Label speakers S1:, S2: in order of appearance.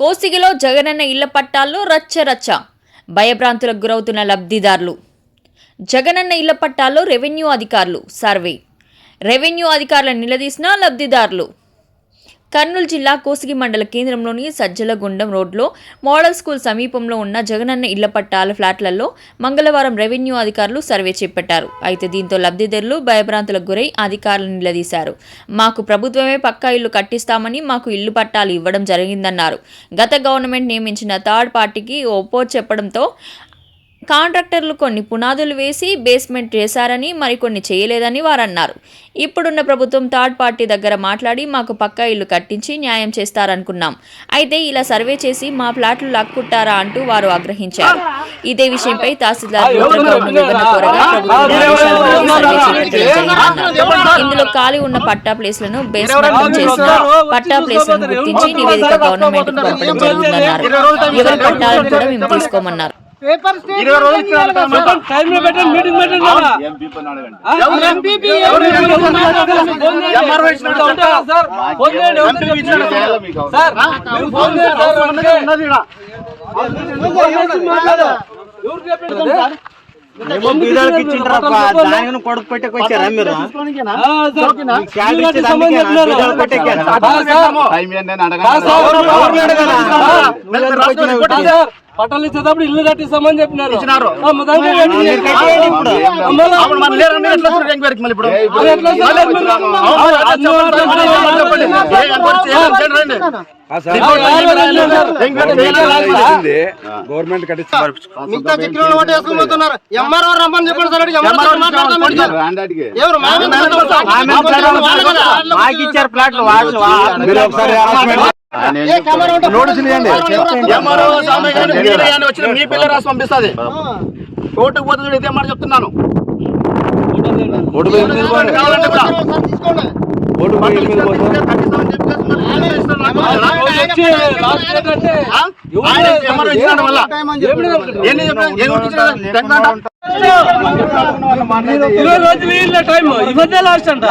S1: కోసిగిలో జగనన్న ఇళ్ళ పట్టాల్లో రచ్చ రచ్చ భయభ్రాంతులకు గురవుతున్న లబ్ధిదారులు. జగనన్న ఇళ్ళ పట్టాల్లో రెవెన్యూ అధికారులు సర్వే. రెవెన్యూ అధికారులను నిలదీసిన లబ్ధిదారులు. కర్నూలు జిల్లా కోసిగి మండల కేంద్రంలోని సజ్జలగుండం రోడ్లో మోడల్ స్కూల్ సమీపంలో ఉన్న జగనన్న ఇళ్ళ పట్టాల ఫ్లాట్లలో మంగళవారం రెవెన్యూ అధికారులు సర్వే చేపట్టారు. అయితే దీంతో లబ్ధిదారులు భయభ్రాంతులకు గురై అధికారులను నిలదీశారు. మాకు ప్రభుత్వమే పక్కా ఇల్లు కట్టిస్తామని మాకు ఇల్లు పట్టాలు ఇవ్వడం జరిగిందన్నారు. గత గవర్నమెంట్ నియమించిన థర్డ్ పార్టీకి ఒప్పో చెప్పడంతో కాంట్రాక్టర్లు కొన్ని పునాదులు వేసి బేస్మెంట్ చేశారని మరికొన్ని చేయలేదని వారు అన్నారు ఇప్పుడున్న ప్రభుత్వం థర్డ్ పార్టీ దగ్గర మాట్లాడి మాకు పక్కా ఇల్లు కట్టించి న్యాయం చేస్తారనుకున్నాం. అయితే ఇలా సర్వే చేసి మా ఫ్లాట్లు లాక్కుంటారా అంటూ వారు ఆగ్రహించారు. ఇదే విషయంపై తహసీల్దార్. ఇందులో ఖాళీ ఉన్న పట్టా ప్లేస్లను బేస్మెంట్ చేసిన పట్టా ప్లేస్లను గుర్తించి నివేదిక గవర్నమెంట్ పంపడం జరుగుతుందన్నారు ఎవరి పట్టాలను కూడా మేము తీసుకోమన్నారు.
S2: పేపర్ స్టేట్
S3: ఇరవై రోజులు ఇచ్చినారు కదా మొత్తం.
S4: టైం లో పెట్టండి మీటింగ్ పెట్టండి కదా.
S3: ఎవరు?
S2: ఎంపీపీ
S3: ఎవరు
S2: ఎవరు?
S3: ఇచ్చినారు?
S4: ఫోన్ చేయండి.
S3: ఎంఆర్ఓ ఇచ్చినాడు
S4: ఉంటా సార్ ఫోన్ చేయండి ఎవరు
S3: ఎంపీ ఇచ్చినాడు
S4: చెప్తున్నారు? సార్ మీరు ఫోన్ చేయండి సార్
S3: ఉన్నది ఉన్నది ఈడ.
S4: ఫోన్ చేసి మాట్లాడు. ఎవరు చెప్పండి సార్?
S5: మేము బీదోళ్ళకి ఇచ్చిండ్రప్ప దానిని కొడుకు పెట్టకు వచ్చారా మీరు
S3: తీసుకోనికేనా?
S4: పట్టాలు ఇచ్చేటప్పుడు ఇల్లు కట్టిస్తామని చెప్పినారు
S6: గవర్నమెంట్
S2: మిగతా చిక్కులు ఓటు ఎంఆర్ఓ రమ్మని చెప్పండి సార్? ఎవరు.
S5: మాకు ఇచ్చారు ప్లాట్లు వాళ్ళు
S6: నోటీసులు ఇవ్వండి.
S3: వచ్చిన మీ పిల్ల రాసి పంపిస్తుంది. కోర్టుకు పోతుంది చూడు, ఇదే మాట చెప్తున్నాను.
S6: పోతే.
S3: ఎన్ని చెప్పినా ఏం
S4: ఇరవై రోజులు టైం లాస్ట్ అంట